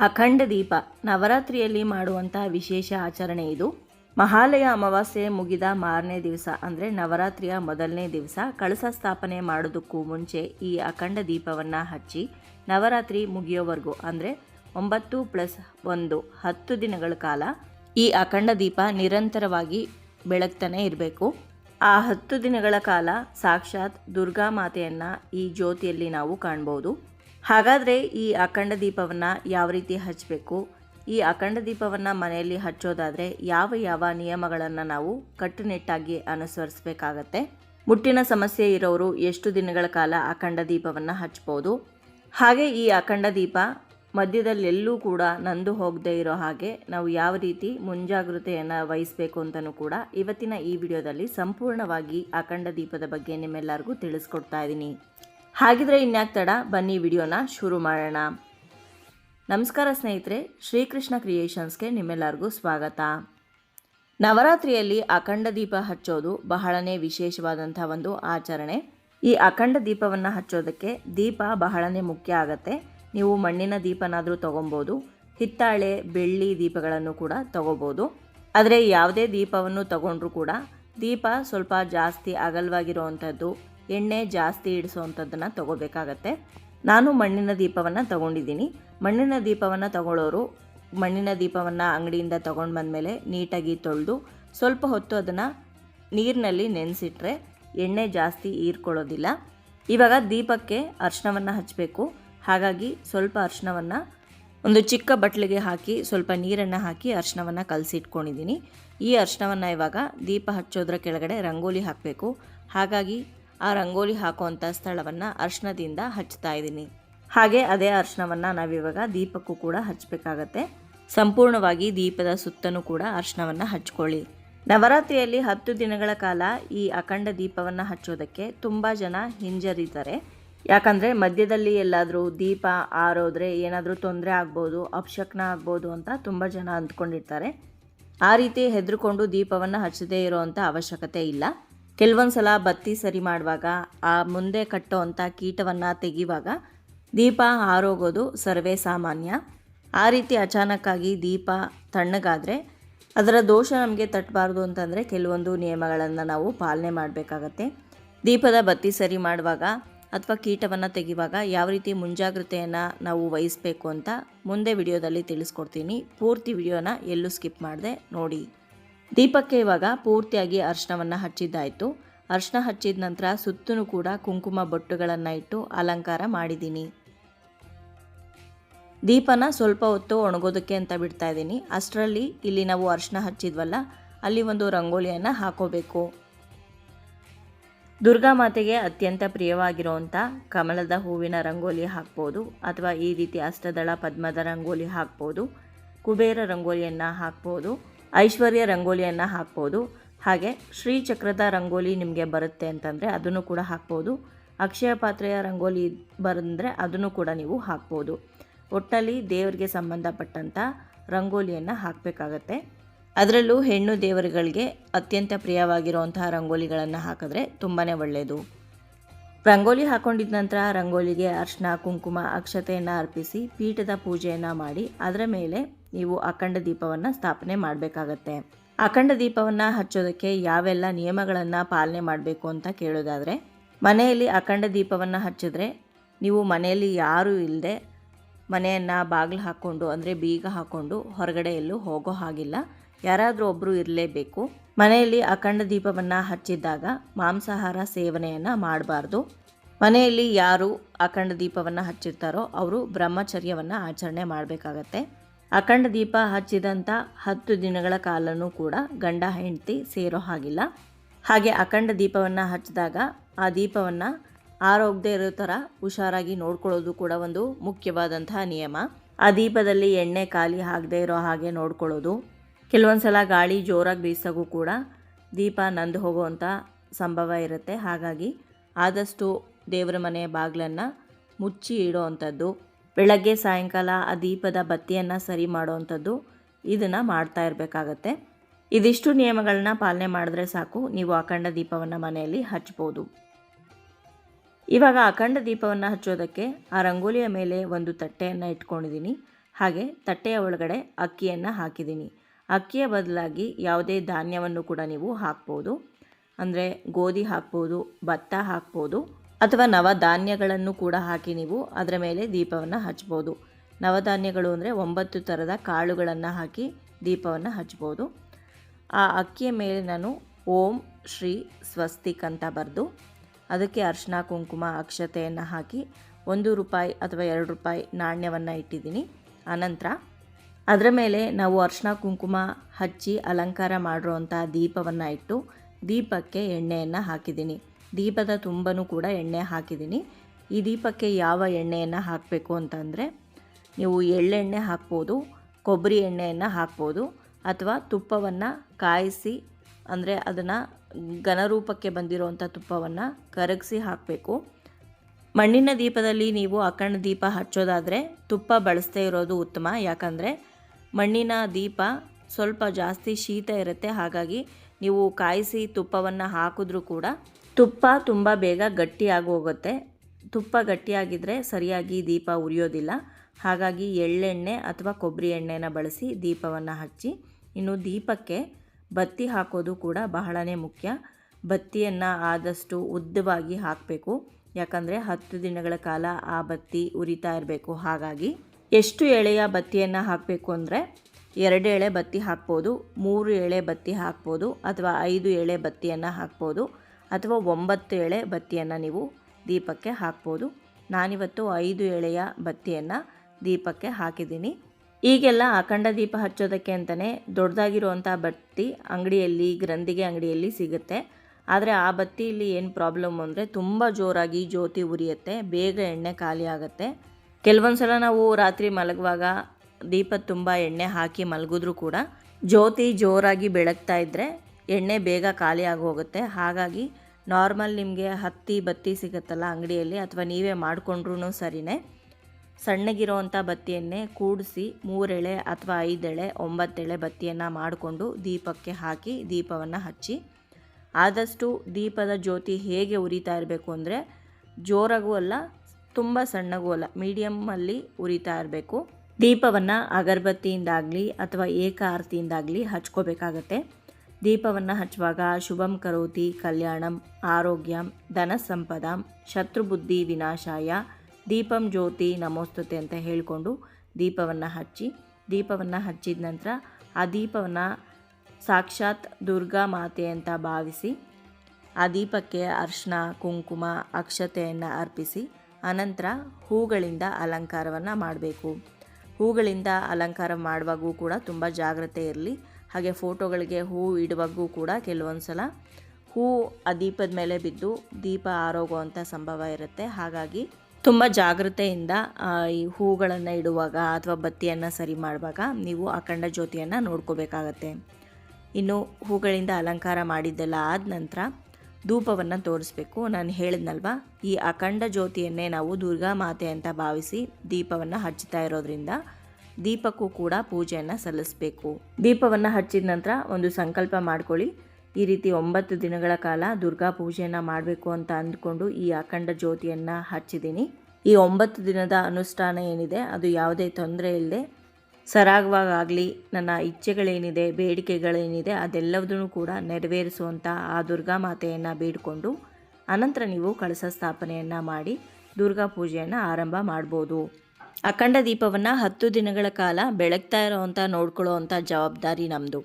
ಅಖಂಡ ದೀಪ ನವರಾತ್ರಿಯಲ್ಲಿ ಮಾಡುವಂತಹ ವಿಶೇಷ ಆಚರಣೆ ಇದು. ಮಹಾಲಯ ಅಮಾವಾಸ್ಯೆ ಮುಗಿದ ಮಾರನೇ ದಿವಸ ಅಂದರೆ ನವರಾತ್ರಿಯ ಮೊದಲನೇ ದಿವಸ ಕಳಸ ಸ್ಥಾಪನೆ ಮಾಡೋದಕ್ಕೂ ಮುಂಚೆ ಈ ಅಖಂಡ ದೀಪವನ್ನು ಹಚ್ಚಿ ನವರಾತ್ರಿ ಮುಗಿಯೋವರೆಗೂ ಅಂದರೆ ಒಂಬತ್ತು ಪ್ಲಸ್ ಒಂದು ಹತ್ತು ದಿನಗಳ ಕಾಲ ಈ ಅಖಂಡ ದೀಪ ನಿರಂತರವಾಗಿ ಬೆಳಗ್ತಾನೆ ಇರಬೇಕು. ಆ ಹತ್ತು ದಿನಗಳ ಕಾಲ ಸಾಕ್ಷಾತ್ ದುರ್ಗಾ ಮಾತೆಯನ್ನು ಈ ಜ್ಯೋತಿಯಲ್ಲಿ ನಾವು ಕಾಣ್ಬೋದು. ಹಾಗಾದರೆ ಈ ಅಖಂಡ ದೀಪವನ್ನು ಯಾವ ರೀತಿ ಹಚ್ಚಬೇಕು ಈ ಅಖಂಡ ದೀಪವನ್ನು ಮನೆಯಲ್ಲಿ ಹಚ್ಚೋದಾದರೆ ಯಾವ ಯಾವ ನಿಯಮಗಳನ್ನು ನಾವು ಕಟ್ಟುನಿಟ್ಟಾಗಿ ಅನುಸರಿಸಬೇಕಾಗತ್ತೆ? ಮುಟ್ಟಿನ ಸಮಸ್ಯೆ ಇರೋರು ಎಷ್ಟು ದಿನಗಳ ಕಾಲ ಅಖಂಡ ದೀಪವನ್ನು ಹಚ್ಬೋದು? ಹಾಗೆ ಈ ಅಖಂಡ ದೀಪ ಮಧ್ಯದಲ್ಲೆಲ್ಲೂ ಕೂಡ ನಂದು ಹೋಗದೆ ಇರೋ ಹಾಗೆ ನಾವು ಯಾವ ರೀತಿ ಮುಂಜಾಗ್ರತೆಯನ್ನು ವಹಿಸಬೇಕು ಅಂತಲೂ ಕೂಡ ಇವತ್ತಿನ ಈ ವಿಡಿಯೋದಲ್ಲಿ ಸಂಪೂರ್ಣವಾಗಿ ಅಖಂಡ ದೀಪದ ಬಗ್ಗೆ ನಿಮ್ಮೆಲ್ಲರಿಗೂ ತಿಳಿಸ್ಕೊಡ್ತಾ ಇದ್ದೀನಿ. ಹಾಗಿದ್ರೆ ಇನ್ಯಾಕೆ ತಡ? ಬನ್ನಿ ವಿಡಿಯೋನ ಶುರು ಮಾಡೋಣ. ನಮಸ್ಕಾರ ಸ್ನೇಹಿತರೆ, ಶ್ರೀಕೃಷ್ಣ ಕ್ರಿಯೇಷನ್ಸ್ಗೆ ನಿಮ್ಮೆಲ್ಲರಿಗೂ ಸ್ವಾಗತ. ನವರಾತ್ರಿಯಲ್ಲಿ ಅಖಂಡ ದೀಪ ಹಚ್ಚೋದು ಬಹಳನೇ ವಿಶೇಷವಾದಂಥ ಒಂದು ಆಚರಣೆ. ಈ ಅಖಂಡ ದೀಪವನ್ನು ಹಚ್ಚೋದಕ್ಕೆ ದೀಪ ಬಹಳನೇ ಮುಖ್ಯ ಆಗತ್ತೆ. ನೀವು ಮಣ್ಣಿನ ದೀಪನಾದರೂ ತೊಗೊಬೋದು, ಹಿತ್ತಾಳೆ, ಬೆಳ್ಳಿ ದೀಪಗಳನ್ನು ಕೂಡ ತಗೋಬೋದು. ಆದರೆ ಯಾವುದೇ ದೀಪವನ್ನು ತಗೊಂಡ್ರೂ ಕೂಡ ದೀಪ ಸ್ವಲ್ಪ ಜಾಸ್ತಿ ಅಗಲವಾಗಿರುವಂಥದ್ದು. ಎಣ್ಣೆ ಜಾಸ್ತಿ ಇಡಿಸುವಂಥದ್ದನ್ನು ತಗೋಬೇಕಾಗತ್ತೆ. ನಾನು ಮಣ್ಣಿನ ದೀಪವನ್ನು ತಗೊಂಡಿದ್ದೀನಿ. ಮಣ್ಣಿನ ದೀಪವನ್ನು ತಗೊಳ್ಳೋರು ಮಣ್ಣಿನ ದೀಪವನ್ನು ಅಂಗಡಿಯಿಂದ ತೊಗೊಂಡು ಬಂದಮೇಲೆ ನೀಟಾಗಿ ತೊಳೆದು ಸ್ವಲ್ಪ ಹೊತ್ತು ಅದನ್ನು ನೀರಿನಲ್ಲಿ ನೆನೆಸಿಟ್ರೆ ಎಣ್ಣೆ ಜಾಸ್ತಿ ಹೀರ್ಕೊಳ್ಳೋದಿಲ್ಲ. ಇವಾಗ ದೀಪಕ್ಕೆ ಅರ್ಶನವನ್ನು ಹಚ್ಚಬೇಕು ಹಾಗಾಗಿ ಸ್ವಲ್ಪ ಅರ್ಶನವನ್ನು ಒಂದು ಚಿಕ್ಕ ಬಟ್ಲಿಗೆ ಹಾಕಿ ಸ್ವಲ್ಪ ನೀರನ್ನು ಹಾಕಿ ಅರ್ಶನವನ್ನು ಕಲಸಿಟ್ಕೊಂಡಿದ್ದೀನಿ. ಈ ಅರ್ಶನವನ್ನು ಇವಾಗ ದೀಪ ಹಚ್ಚೋದ್ರ ಕೆಳಗಡೆ ರಂಗೋಲಿ ಹಾಕಬೇಕು. ಹಾಗಾಗಿ ಆ ರಂಗೋಲಿ ಹಾಕುವಂಥ ಸ್ಥಳವನ್ನು ಅರ್ಶನದಿಂದ ಹಚ್ತಾ ಇದ್ದೀನಿ. ಹಾಗೆ ಅದೇ ಅರ್ಶನವನ್ನು ನಾವಿವಾಗ ದೀಪಕ್ಕೂ ಕೂಡ ಹಚ್ಚಬೇಕಾಗತ್ತೆ. ಸಂಪೂರ್ಣವಾಗಿ ದೀಪದ ಸುತ್ತನೂ ಕೂಡ ಅರ್ಶನವನ್ನು ಹಚ್ಕೊಳ್ಳಿ. ನವರಾತ್ರಿಯಲ್ಲಿ ಹತ್ತು ದಿನಗಳ ಕಾಲ ಈ ಅಖಂಡ ದೀಪವನ್ನು ಹಚ್ಚೋದಕ್ಕೆ ತುಂಬ ಜನ ಹಿಂಜರಿತಾರೆ ಯಾಕಂದರೆ ಮಧ್ಯದಲ್ಲಿ ಎಲ್ಲಾದರೂ ದೀಪ ಆರೋದ್ರೆ ಏನಾದರೂ ತೊಂದರೆ ಆಗ್ಬೋದು, ಅಪಶಕ್ನ ಆಗ್ಬೋದು ಅಂತ ತುಂಬ ಜನ ಅಂದ್ಕೊಂಡಿರ್ತಾರೆ. ಆ ರೀತಿ ಹೆದರ್ಕೊಂಡು ದೀಪವನ್ನು ಹಚ್ಚದೇ ಇರೋವಂಥ ಅವಶ್ಯಕತೆ ಇಲ್ಲ. ಕೆಲವೊಂದು ಸಲ ಬತ್ತಿ ಸರಿ ಮಾಡುವಾಗ, ಆ ಮುಂದೆ ಕಟ್ಟುವಂಥ ಕೀಟವನ್ನು ತೆಗೆಯುವಾಗ ದೀಪ ಹಾರೋಗೋದು ಸರ್ವೇ ಸಾಮಾನ್ಯ. ಆ ರೀತಿ ಅಚಾನಕ್ಕಾಗಿ ದೀಪ ತಣ್ಣಗಾದರೆ ಅದರ ದೋಷ ನಮಗೆ ತಟ್ಟಬಾರ್ದು ಅಂತಂದರೆ ಕೆಲವೊಂದು ನಿಯಮಗಳನ್ನು ನಾವು ಪಾಲನೆ ಮಾಡಬೇಕಾಗತ್ತೆ. ದೀಪದ ಬತ್ತಿ ಸರಿ ಮಾಡುವಾಗ ಅಥವಾ ಕೀಟವನ್ನು ತೆಗೆಯುವಾಗ ಯಾವ ರೀತಿ ಮುಂಜಾಗ್ರತೆಯನ್ನು ನಾವು ವಹಿಸಬೇಕು ಅಂತ ಮುಂದೆ ವಿಡಿಯೋದಲ್ಲಿ ತಿಳಿಸ್ಕೊಡ್ತೀನಿ. ಪೂರ್ತಿ ವಿಡಿಯೋನ ಎಲ್ಲೂ ಸ್ಕಿಪ್ ಮಾಡದೆ ನೋಡಿ. ದೀಪಕ್ಕೆ ಇವಾಗ ಪೂರ್ತಿಯಾಗಿ ಅರ್ಶನವನ್ನು ಹಚ್ಚಿದ್ದಾಯಿತು. ಅರ್ಶನ ಹಚ್ಚಿದ ನಂತರ ಸುತ್ತಲೂ ಕೂಡ ಕುಂಕುಮ ಬೊಟ್ಟುಗಳನ್ನು ಇಟ್ಟು ಅಲಂಕಾರ ಮಾಡಿದ್ದೀನಿ ದೀಪನ ಸ್ವಲ್ಪ ಹೊತ್ತು ಒಣಗೋದಕ್ಕೆ ಅಂತ ಬಿಡ್ತಾ ಇದ್ದೀನಿ. ಅಷ್ಟರಲ್ಲಿ ಇಲ್ಲಿ ನಾವು ಅರ್ಶನ ಹಚ್ಚಿದ್ವಲ್ಲ, ಅಲ್ಲಿ ಒಂದು ರಂಗೋಲಿಯನ್ನು ಹಾಕೋಬೇಕು. ದುರ್ಗಾ ಮಾತೆಗೆ ಅತ್ಯಂತ ಪ್ರಿಯವಾಗಿರುವಂಥ ಕಮಲದ ಹೂವಿನ ರಂಗೋಲಿ ಹಾಕ್ಬೋದು, ಅಥವಾ ಈ ರೀತಿ ಅಷ್ಟದಳ ಪದ್ಮದ ರಂಗೋಲಿ ಹಾಕ್ಬೋದು, ಕುಬೇರ ರಂಗೋಲಿಯನ್ನು ಹಾಕ್ಬೋದು. ಐಶ್ವರ್ಯ ರಂಗೋಲಿಯನ್ನು ಹಾಕ್ಬೋದು. ಹಾಗೆ ಶ್ರೀಚಕ್ರದ ರಂಗೋಲಿ ನಿಮಗೆ ಬರುತ್ತೆ ಅಂತಂದರೆ ಅದನ್ನು ಕೂಡ ಹಾಕ್ಬೋದು. ಅಕ್ಷಯ ಪಾತ್ರೆಯ ರಂಗೋಲಿ ಬಂದರೆ ಅದನ್ನು ಕೂಡ ನೀವು ಹಾಕ್ಬೋದು. ಒಟ್ಟಲ್ಲಿ ದೇವರಿಗೆ ಸಂಬಂಧಪಟ್ಟಂಥ ರಂಗೋಲಿಯನ್ನು ಹಾಕಬೇಕಾಗತ್ತೆ. ಅದರಲ್ಲೂ ಹೆಣ್ಣು ದೇವರುಗಳಿಗೆ ಅತ್ಯಂತ ಪ್ರಿಯವಾಗಿರುವಂತಹ ರಂಗೋಲಿಗಳನ್ನು ಹಾಕಿದ್ರೆ ತುಂಬಾ ಒಳ್ಳೆಯದು ರಂಗೋಲಿ ಹಾಕೊಂಡಿದ ನಂತರ ರಂಗೋಲಿಗೆ ಅರ್ಶನ, ಕುಂಕುಮ, ಅಕ್ಷತೆಯನ್ನು ಅರ್ಪಿಸಿ ಪೀಠದ ಪೂಜೆಯನ್ನು ಮಾಡಿ ಅದರ ಮೇಲೆ ನೀವು ಅಖಂಡ ದೀಪವನ್ನು ಸ್ಥಾಪನೆ ಮಾಡಬೇಕಾಗತ್ತೆ. ಅಖಂಡ ದೀಪವನ್ನು ಹಚ್ಚೋದಕ್ಕೆ ಯಾವೆಲ್ಲ ನಿಯಮಗಳನ್ನು ಪಾಲನೆ ಮಾಡಬೇಕು ಅಂತ ಕೇಳೋದಾದರೆ, ಮನೆಯಲ್ಲಿ ಅಖಂಡ ದೀಪವನ್ನು ಹಚ್ಚಿದ್ರೆ ನೀವು ಮನೆಯಲ್ಲಿ ಯಾರೂ ಇಲ್ಲದೆ ಮನೆಯನ್ನು ಬಾಗಿಲು ಹಾಕ್ಕೊಂಡು ಅಂದರೆ ಬೀಗ ಹಾಕ್ಕೊಂಡು ಹೊರಗಡೆ ಎಲ್ಲೂ ಹೋಗೋ ಹಾಗಿಲ್ಲ. ಯಾರಾದರೂ ಒಬ್ಬರು ಇರಲೇಬೇಕು. ಮನೆಯಲ್ಲಿ ಅಖಂಡ ದೀಪವನ್ನು ಹಚ್ಚಿದ್ದಾಗ ಮಾಂಸಾಹಾರ ಸೇವನೆಯನ್ನು ಮಾಡಬಾರ್ದು. ಮನೆಯಲ್ಲಿ ಯಾರು ಅಖಂಡ ದೀಪವನ್ನು ಹಚ್ಚಿರ್ತಾರೋ ಅವರು ಬ್ರಹ್ಮಚರ್ಯವನ್ನು ಆಚರಣೆ ಮಾಡಬೇಕಾಗತ್ತೆ. ಅಖಂಡ ದೀಪ ಹಚ್ಚಿದಂಥ ಹತ್ತು ದಿನಗಳ ಕಾಲನೂ ಕೂಡ ಗಂಡ ಹೆಂಡತಿ ಸೇರೋ ಹಾಗಿಲ್ಲ. ಹಾಗೆ ಅಖಂಡ ದೀಪವನ್ನು ಹಚ್ಚಿದಾಗ ಆ ದೀಪವನ್ನು ಆರೋಗ್ಯ ಇರೋ ಥರ ಹುಷಾರಾಗಿ ನೋಡ್ಕೊಳ್ಳೋದು ಕೂಡ ಒಂದು ಮುಖ್ಯವಾದಂತಹ ನಿಯಮ. ಆ ದೀಪದಲ್ಲಿ ಎಣ್ಣೆ ಖಾಲಿ ಆಗದೆ ಇರೋ ಹಾಗೆ ನೋಡ್ಕೊಳ್ಳೋದು. ಕೆಲವೊಂದು ಸಲ ಗಾಳಿ ಜೋರಾಗಿ ಬೀಸಾಗೂ ಕೂಡ ದೀಪ ನಂದು ಹೋಗುವಂಥ ಸಂಭವ ಇರುತ್ತೆ. ಹಾಗಾಗಿ ಆದಷ್ಟು ದೇವರ ಮನೆಯ ಬಾಗಿಲನ್ನು ಮುಚ್ಚಿ ಇಡೋವಂಥದ್ದು ಬೆಳಗ್ಗೆ, ಸಾಯಂಕಾಲ ಆ ದೀಪದ ಬತ್ತಿಯನ್ನು ಸರಿ ಮಾಡೋವಂಥದ್ದು ಇದನ್ನು ಮಾಡ್ತಾ ಇರಬೇಕಾಗತ್ತೆ. ಇದಿಷ್ಟು ನಿಯಮಗಳನ್ನ ಪಾಲನೆ ಮಾಡಿದ್ರೆ ಸಾಕು, ನೀವು ಅಖಂಡ ದೀಪವನ್ನು ಮನೆಯಲ್ಲಿ ಹಚ್ಬೋದು. ಇವಾಗ ಅಖಂಡ ದೀಪವನ್ನು ಹಚ್ಚೋದಕ್ಕೆ ಆ ರಂಗೋಲಿಯ ಮೇಲೆ ಒಂದು ತಟ್ಟೆಯನ್ನು ಇಟ್ಕೊಂಡಿದ್ದೀನಿ ಹಾಗೆ ತಟ್ಟೆಯ ಒಳಗಡೆ ಅಕ್ಕಿಯನ್ನು ಹಾಕಿದ್ದೀನಿ ಅಕ್ಕಿಯ ಬದಲಾಗಿ ಯಾವುದೇ ಧಾನ್ಯವನ್ನು ಕೂಡ ನೀವು ಹಾಕ್ಬೋದು. ಅಂದರೆ ಗೋಧಿ ಹಾಕ್ಬೋದು, ಭತ್ತ ಹಾಕ್ಬೋದು. ಅಥವಾ ನವಧಾನ್ಯಗಳನ್ನು ಕೂಡ ಹಾಕಿ ನೀವು ಅದರ ಮೇಲೆ ದೀಪವನ್ನು ಹಚ್ಬೋದು. ನವಧಾನ್ಯಗಳು ಅಂದರೆ ಒಂಬತ್ತು ಥರದ ಕಾಳುಗಳನ್ನು ಹಾಕಿ ದೀಪವನ್ನು ಹಚ್ಬೋದು. ಆ ಅಕ್ಕಿಯ ಮೇಲೆ ನಾನು ಓಂ ಶ್ರೀ ಸ್ವಸ್ತಿಕ್ ಅಂತ ಬರೆದು ಅದಕ್ಕೆ ಅರ್ಶಿನ ಕುಂಕುಮ, ಅಕ್ಷತೆಯನ್ನು ಹಾಕಿ ಒಂದು ರೂಪಾಯಿ ಅಥವಾ ಎರಡು ರೂಪಾಯಿ ನಾಣ್ಯವನ್ನು ಇಟ್ಟಿದ್ದೀನಿ. ಆನಂತರ ಅದರ ಮೇಲೆ ನಾವು ಅರ್ಶಿನ ಕುಂಕುಮ ಹಚ್ಚಿ ಅಲಂಕಾರ ಮಾಡಿರುವಂಥ ದೀಪವನ್ನು ಇಟ್ಟು ದೀಪಕ್ಕೆ ಎಣ್ಣೆಯನ್ನು ಹಾಕಿದ್ದೀನಿ. ದೀಪದ ತುಂಬನೂ ಕೂಡ ಎಣ್ಣೆ ಹಾಕಿದ್ದೀನಿ. ಈ ದೀಪಕ್ಕೆ ಯಾವ ಎಣ್ಣೆಯನ್ನು ಹಾಕಬೇಕು ಅಂತಂದರೆ, ನೀವು ಎಳ್ಳೆಣ್ಣೆ ಹಾಕ್ಬೋದು, ಕೊಬ್ಬರಿ ಎಣ್ಣೆಯನ್ನು ಹಾಕ್ಬೋದು, ಅಥವಾ ತುಪ್ಪವನ್ನು ಕಾಯಿಸಿ, ಅಂದರೆ ಅದನ್ನು ಘನರೂಪಕ್ಕೆ ಬಂದಿರುವಂಥ ತುಪ್ಪವನ್ನು ಕರಗಿಸಿ ಹಾಕಬೇಕು. ಮಣ್ಣಿನ ದೀಪದಲ್ಲಿ ನೀವು ಅಖಂಡ ದೀಪ ಹಚ್ಚೋದಾದರೆ ತುಪ್ಪ ಬಳಸದೇ ಇರೋದು ಉತ್ತಮ. ಯಾಕಂದರೆ ಮಣ್ಣಿನ ದೀಪ ಸ್ವಲ್ಪ ಜಾಸ್ತಿ ಶೀತ ಇರುತ್ತೆ. ಹಾಗಾಗಿ ನೀವು ಕಾಯಿಸಿ ತುಪ್ಪವನ್ನು ಹಾಕಿದ್ರೂ ಕೂಡ ತುಪ್ಪ ತುಂಬ ಬೇಗ ಗಟ್ಟಿಯಾಗಿ ಹೋಗುತ್ತೆ ತುಪ್ಪ ಗಟ್ಟಿಯಾಗಿದ್ದರೆ ಸರಿಯಾಗಿ ದೀಪ ಉರಿಯೋದಿಲ್ಲ. ಹಾಗಾಗಿ ಎಳ್ಳೆಣ್ಣೆ ಅಥವಾ ಕೊಬ್ಬರಿ ಎಣ್ಣೆನ ಬಳಸಿ ದೀಪವನ್ನು ಹಚ್ಚಿ. ಇನ್ನು ದೀಪಕ್ಕೆ ಬತ್ತಿ ಹಾಕೋದು ಕೂಡ ಬಹಳನೇ ಮುಖ್ಯ. ಬತ್ತಿಯನ್ನು ಆದಷ್ಟು ಉದ್ದವಾಗಿ ಹಾಕಬೇಕು. ಯಾಕಂದರೆ ಹತ್ತು ದಿನಗಳ ಕಾಲ ಆ ಬತ್ತಿ ಉರಿತಾ ಇರಬೇಕು. ಹಾಗಾಗಿ ಎಷ್ಟು ಎಳೆಯ ಬತ್ತಿಯನ್ನು ಹಾಕಬೇಕು ಅಂದರೆ ಎರಡು ಎಳೆ ಬತ್ತಿ ಹಾಕ್ಬೋದು, ಮೂರು ಎಳೆ ಬತ್ತಿ ಹಾಕ್ಬೋದು ಅಥವಾ ಐದು ಎಳೆ ಬತ್ತಿಯನ್ನು ಹಾಕ್ಬೋದು. ಅಥವಾ ಒಂಬತ್ತು ಎಳೆ ಬತ್ತಿಯನ್ನು ನೀವು ದೀಪಕ್ಕೆ ಹಾಕ್ಬೋದು. ನಾನಿವತ್ತು ಐದು ಎಳೆಯ ಬತ್ತಿಯನ್ನು ದೀಪಕ್ಕೆ ಹಾಕಿದ್ದೀನಿ. ಈಗೆಲ್ಲ ಅಖಂಡ ದೀಪ ಹಚ್ಚೋದಕ್ಕೆ ಅಂತಲೇ ದೊಡ್ಡದಾಗಿರುವಂಥ ಬತ್ತಿ ಅಂಗಡಿಯಲ್ಲಿ, ಗ್ರಂಥಿಗೆ ಅಂಗಡಿಯಲ್ಲಿ ಸಿಗುತ್ತೆ. ಆದರೆ ಆ ಬತ್ತಿಯಲ್ಲಿ ಏನು ಪ್ರಾಬ್ಲಮ್ ಅಂದರೆ ತುಂಬ ಜೋರಾಗಿ ಜ್ಯೋತಿ ಉರಿಯುತ್ತೆ, ಬೇಗ ಎಣ್ಣೆ ಖಾಲಿ ಆಗುತ್ತೆ. ಕೆಲವೊಂದು ಸಲ ನಾವು ರಾತ್ರಿ ಮಲಗುವಾಗ ದೀಪ ತುಂಬ ಎಣ್ಣೆ ಹಾಕಿ ಮಲಗಿದ್ರೂ ಕೂಡ ಜ್ಯೋತಿ ಜೋರಾಗಿ ಬೆಳಗ್ತಾ ಇದ್ದರೆ ಎಣ್ಣೆ ಬೇಗ ಖಾಲಿಯಾಗಿ ಹೋಗುತ್ತೆ ಹಾಗಾಗಿ ನಾರ್ಮಲ್ ನಿಮಗೆ ಹತ್ತಿ, ಬತ್ತಿ ಸಿಗುತ್ತಲ್ಲ ಅಂಗಡಿಯಲ್ಲಿ ಅಥವಾ ನೀವೇ ಮಾಡಿಕೊಂಡ್ರೂ ಸರಿನೇ. ಸಣ್ಣಗಿರೋವಂಥ ಬತ್ತಿಯನ್ನೇ ಕೂಡಿಸಿ ಮೂರೆಳೆ ಅಥವಾ ಐದೆಳೆ, ಒಂಬತ್ತೆಳೆ ಬತ್ತಿಯನ್ನು ಮಾಡಿಕೊಂಡು ದೀಪಕ್ಕೆ ಹಾಕಿ ದೀಪವನ್ನು ಹಚ್ಚಿ. ಆದಷ್ಟು ದೀಪದ ಜ್ಯೋತಿ ಹೇಗೆ ಉರಿತಾ ಇರಬೇಕು ಅಂದರೆ ಜೋರಾಗೂ ಅಲ್ಲ, ತುಂಬ ಸಣ್ಣಗೂ ಅಲ್ಲ, ಮೀಡಿಯಮ್ಮಲ್ಲಿ ಉರಿತಾ ಇರಬೇಕು. ದೀಪವನ್ನು ಅಗರಬತ್ತಿಯಿಂದಾಗಲಿ ಅಥವಾ ಏಕ ಆರತಿಯಿಂದಾಗಲಿ ಹಚ್ಕೋಬೇಕಾಗತ್ತೆ. ದೀಪವನ್ನು ಹಚ್ಚುವಾಗ ಶುಭಂ ಕರೋತಿ, ಕಲ್ಯಾಣಂ, ಆರೋಗ್ಯಂ, ಧನ ಸಂಪದಾಂ, ಶತ್ರುಬುದ್ಧಿ ವಿನಾಶಾಯ, ದೀಪಂ ಜ್ಯೋತಿ ನಮೋಸ್ತುತೆ ಅಂತ ಹೇಳಿಕೊಂಡು ದೀಪವನ್ನು ಹಚ್ಚಿ, ದೀಪವನ್ನು ಹಚ್ಚಿದ ನಂತರ ಆ ದೀಪವನ್ನು ಸಾಕ್ಷಾತ್ ದುರ್ಗಾ ಮಾತೆ ಅಂತ ಭಾವಿಸಿ, ಆ ದೀಪಕ್ಕೆ ಅರ್ಶನ, ಕುಂಕುಮ, ಅಕ್ಷತೆಯನ್ನು ಅರ್ಪಿಸಿ, ಅನಂತರ ಹೂಗಳಿಂದ ಅಲಂಕಾರವನ್ನು ಮಾಡಬೇಕು. ಹೂಗಳಿಂದ ಅಲಂಕಾರ ಮಾಡುವಾಗೂ ಕೂಡ ತುಂಬ ಜಾಗ್ರತೆ ಇರಲಿ. ಹಾಗೆ ಫೋಟೋಗಳಿಗೆ ಹೂ ಇಡುವಾಗೂ ಕೂಡ ಕೆಲವೊಂದು ಸಲ ಹೂ ಆ ದೀಪದ ಮೇಲೆ ಬಿದ್ದು ದೀಪ ಆರೋಗುವಂಥ ಸಂಭವ ಇರುತ್ತೆ. ಹಾಗಾಗಿ ತುಂಬ ಜಾಗ್ರತೆಯಿಂದ ಈ ಹೂಗಳನ್ನು ಇಡುವಾಗ ಅಥವಾ ಬತ್ತಿಯನ್ನು ಸರಿ ಮಾಡುವಾಗ ನೀವು ಅಖಂಡ ಜ್ಯೋತಿಯನ್ನು ನೋಡ್ಕೋಬೇಕಾಗತ್ತೆ. ಇನ್ನು ಹೂಗಳಿಂದ ಅಲಂಕಾರ ಮಾಡಿದ್ದೆಲ್ಲ ಆದ ನಂತರ ಧೂಪವನ್ನು ತೋರಿಸ್ಬೇಕು. ನಾನು ಹೇಳಿದ್ನಲ್ವ, ಈ ಅಖಂಡ ಜ್ಯೋತಿಯನ್ನೇ ನಾವು ದುರ್ಗಾ ಮಾತೆ ಅಂತ ಭಾವಿಸಿ ದೀಪವನ್ನು ಹಚ್ಚುತ್ತಾ ಇರೋದ್ರಿಂದ ದೀಪಕ್ಕೂ ಕೂಡ ಪೂಜೆಯನ್ನು ಸಲ್ಲಿಸಬೇಕು. ದೀಪವನ್ನು ಹಚ್ಚಿದ ನಂತರ ಒಂದು ಸಂಕಲ್ಪ ಮಾಡ್ಕೊಳ್ಳಿ. ಈ ರೀತಿ ಒಂಬತ್ತು ದಿನಗಳ ಕಾಲ ದುರ್ಗಾ ಪೂಜೆಯನ್ನು ಮಾಡಬೇಕು ಅಂತ ಅಂದ್ಕೊಂಡು ಈ ಅಖಂಡ ಜ್ಯೋತಿಯನ್ನು ಹಚ್ಚಿದ್ದೀನಿ. ಈ ಒಂಬತ್ತು ದಿನದ ಅನುಷ್ಠಾನ ಏನಿದೆ ಅದು ಯಾವುದೇ ತೊಂದರೆ ಇಲ್ಲದೆ ಸರಾಗವಾಗಲಿ ನನ್ನ ಇಚ್ಛೆಗಳೇನಿದೆ, ಬೇಡಿಕೆಗಳೇನಿದೆ ಅದೆಲ್ಲದನ್ನು ಕೂಡ ನೆರವೇರಿಸುವಂಥ ಆ ದುರ್ಗಾ ಮಾತೆಯನ್ನು ಬೇಡಿಕೊಂಡು ಅನಂತರ ನೀವು ಕಳಸ ಸ್ಥಾಪನೆಯನ್ನು ಮಾಡಿ ದುರ್ಗಾ ಪೂಜೆಯನ್ನು ಆರಂಭ ಮಾಡ್ಬೋದು. ಅಖಂಡ ದೀಪವನ್ನು ಹತ್ತು ದಿನಗಳ ಕಾಲ ಬೆಳಗ್ತಾ ಇರೋವಂಥ ನೋಡ್ಕೊಳ್ಳೋವಂಥ ಜವಾಬ್ದಾರಿ ನಮ್ಮದು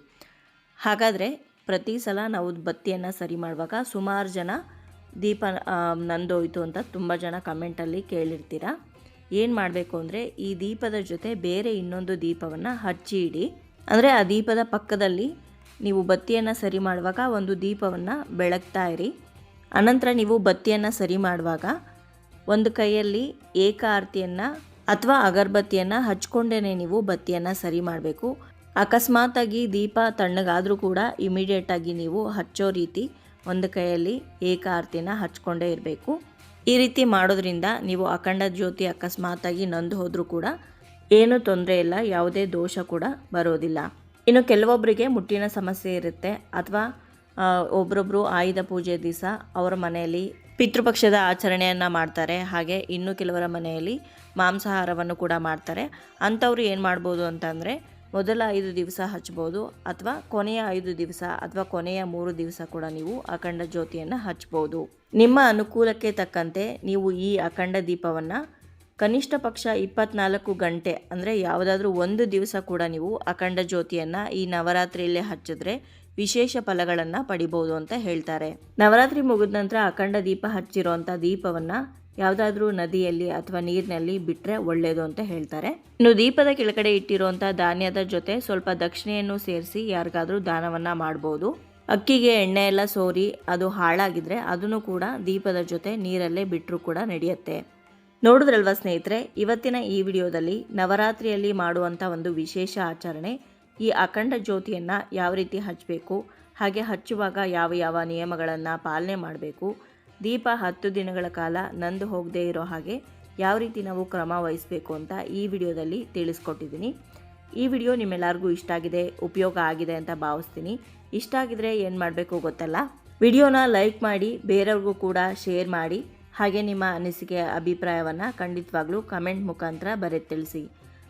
ಹಾಗಾದರೆ ಪ್ರತಿ ಸಲ ನಾವು ಬತ್ತಿಯನ್ನು ಸರಿ ಮಾಡುವಾಗ ಸುಮಾರು ಜನ ದೀಪ ನಂದೋಯ್ತು ಅಂತ ತುಂಬ ಜನ ಕಮೆಂಟಲ್ಲಿ ಕೇಳಿರ್ತೀರ? ಏನು ಮಾಡಬೇಕು ಅಂದರೆ ಈ ದೀಪದ ಜೊತೆ ಬೇರೆ ಇನ್ನೊಂದು ದೀಪವನ್ನು ಹಚ್ಚಿ ಇಡಿ. ಅಂದರೆ ಆ ದೀಪದ ಪಕ್ಕದಲ್ಲಿ ನೀವು ಬತ್ತಿಯನ್ನು ಸರಿ ಮಾಡುವಾಗ ಒಂದು ದೀಪವನ್ನು ಬೆಳಗ್ತಾ ಇರಿ. ಅನಂತರ ನೀವು ಬತ್ತಿಯನ್ನು ಸರಿ ಮಾಡುವಾಗ ಒಂದು ಕೈಯಲ್ಲಿ ಏಕ ಆರತಿಯನ್ನು ಅಥವಾ ಅಗರಬತ್ತಿಯನ್ನು ಹಚ್ಕೊಂಡೇ ನೀವು ಬತ್ತಿಯನ್ನು ಸರಿ ಮಾಡಬೇಕು. ಅಕಸ್ಮಾತಾಗಿ ದೀಪ ತಣ್ಣಗಾದರೂ ಕೂಡ ಇಮಿಡಿಯೇಟಾಗಿ ನೀವು ಹಚ್ಚೋ ರೀತಿ ಒಂದು ಕೈಯಲ್ಲಿ ಏಕ ಹಚ್ಕೊಂಡೇ ಇರಬೇಕು. ಈ ರೀತಿ ಮಾಡೋದ್ರಿಂದ ನೀವು ಅಖಂಡ ಜ್ಯೋತಿ ಅಕಸ್ಮಾತಾಗಿ ನಂದು ಹೋದರೂ ಕೂಡ ಏನೂ ತೊಂದರೆ ಇಲ್ಲ, ಯಾವುದೇ ದೋಷ ಕೂಡ ಬರೋದಿಲ್ಲ. ಇನ್ನು ಕೆಲವೊಬ್ಬರಿಗೆ ಮುಟ್ಟಿನ ಸಮಸ್ಯೆ ಇರುತ್ತೆ ಅಥವಾ ಒಬ್ಬರೊಬ್ಬರು ಆಯುಧ ಪೂಜೆ ದಿವಸ ಅವರ ಮನೆಯಲ್ಲಿ ಪಿತೃಪಕ್ಷದ ಆಚರಣೆಯನ್ನು ಮಾಡ್ತಾರೆ. ಹಾಗೆ ಇನ್ನು ಕೆಲವರ ಮನೆಯಲ್ಲಿ ಮಾಂಸಾಹಾರವನ್ನು ಕೂಡ ಮಾಡ್ತಾರೆ. ಅಂಥವ್ರು ಏನು ಮಾಡ್ಬೋದು ಅಂತಂದರೆ ಮೊದಲ ಐದು ದಿವಸ ಹಚ್ಬೋದು ಅಥವಾ ಕೊನೆಯ ಐದು ದಿವಸ ಅಥವಾ ಕೊನೆಯ ಮೂರು ದಿವಸ ಕೂಡ ನೀವು ಅಖಂಡ ಜ್ಯೋತಿಯನ್ನು ಹಚ್ಬೋದು. ನಿಮ್ಮ ಅನುಕೂಲಕ್ಕೆ ತಕ್ಕಂತೆ ನೀವು ಈ ಅಖಂಡ ದೀಪವನ್ನು ಕನಿಷ್ಠ ಪಕ್ಷ ಇಪ್ಪತ್ನಾಲ್ಕು ಗಂಟೆ, ಅಂದರೆ ಯಾವುದಾದ್ರೂ ಒಂದು ದಿವಸ ಕೂಡ ನೀವು ಅಖಂಡ ಜ್ಯೋತಿಯನ್ನು ಈ ನವರಾತ್ರಿಯಲ್ಲೇ ಹಚ್ಚಿದ್ರೆ ವಿಶೇಷ ಫಲಗಳನ್ನು ಪಡಿಬೋದು ಅಂತ ಹೇಳ್ತಾರೆ. ನವರಾತ್ರಿ ಮುಗಿದ ನಂತರ ಅಖಂಡ ದೀಪ ಹಚ್ಚಿರುವಂಥ ದೀಪವನ್ನು ಯಾವುದಾದ್ರೂ ನದಿಯಲ್ಲಿ ಅಥವಾ ನೀರಿನಲ್ಲಿ ಬಿಟ್ಟರೆ ಒಳ್ಳೆಯದು ಅಂತ ಹೇಳ್ತಾರೆ. ಇನ್ನು ದೀಪದ ಕೆಳಗಡೆ ಇಟ್ಟಿರುವಂಥ ಧಾನ್ಯದ ಜೊತೆ ಸ್ವಲ್ಪ ದಕ್ಷಿಣೆಯನ್ನು ಸೇರಿಸಿ ಯಾರಿಗಾದರೂ ದಾನವನ್ನು ಮಾಡ್ಬೋದು. ಅಕ್ಕಿಗೆ ಎಣ್ಣೆ ಎಲ್ಲ ಸೋರಿ ಅದು ಹಾಳಾಗಿದ್ರೆ ಅದನ್ನು ಕೂಡ ದೀಪದ ಜೊತೆ ನೀರಲ್ಲೇ ಬಿಟ್ಟರೂ ಕೂಡ ನಡೆಯುತ್ತೆ. ನೋಡಿದ್ರಲ್ವಾ ಸ್ನೇಹಿತರೆ, ಇವತ್ತಿನ ಈ ವಿಡಿಯೋದಲ್ಲಿ ನವರಾತ್ರಿಯಲ್ಲಿ ಮಾಡುವಂಥ ಒಂದು ವಿಶೇಷ ಆಚರಣೆ ಈ ಅಖಂಡ ಜ್ಯೋತಿಯನ್ನು ಯಾವ ರೀತಿ ಹಚ್ಚಬೇಕು ಹಾಗೆ ಹಚ್ಚುವಾಗ ಯಾವ ಯಾವ ನಿಯಮಗಳನ್ನು ಪಾಲನೆ ಮಾಡಬೇಕು, ದೀಪ ಹತ್ತು ದಿನಗಳ ಕಾಲ ನಂದು ಹೋಗದೇ ಇರೋ ಹಾಗೆ ಯಾವ ರೀತಿ ನಾವು ಕ್ರಮ ವಹಿಸಬೇಕು ಅಂತ ಈ ವಿಡಿಯೋದಲ್ಲಿ ತಿಳಿಸ್ಕೊಟ್ಟಿದ್ದೀನಿ. ಈ ವಿಡಿಯೋ ನಿಮ್ಮೆಲ್ಲರಿಗೂ ಇಷ್ಟ ಆಗಿದೆ, ಉಪಯೋಗ ಆಗಿದೆ ಅಂತ ಭಾವಿಸ್ತೀನಿ. ಇಷ್ಟ ಆಗಿದ್ರೆ ಏನು ಮಾಡಬೇಕು ಗೊತ್ತಲ್ಲ? ವಿಡಿಯೋನ ಲೈಕ್ ಮಾಡಿ, ಬೇರೆಯವ್ರಿಗೂ ಕೂಡ ಶೇರ್ ಮಾಡಿ, ಹಾಗೆ ನಿಮ್ಮ ಅನಿಸಿಕೆ, ಅಭಿಪ್ರಾಯವನ್ನು ಖಂಡಿತವಾಗ್ಲೂ ಕಮೆಂಟ್ ಮುಖಾಂತರ ಬರೆದು ತಿಳಿಸಿ.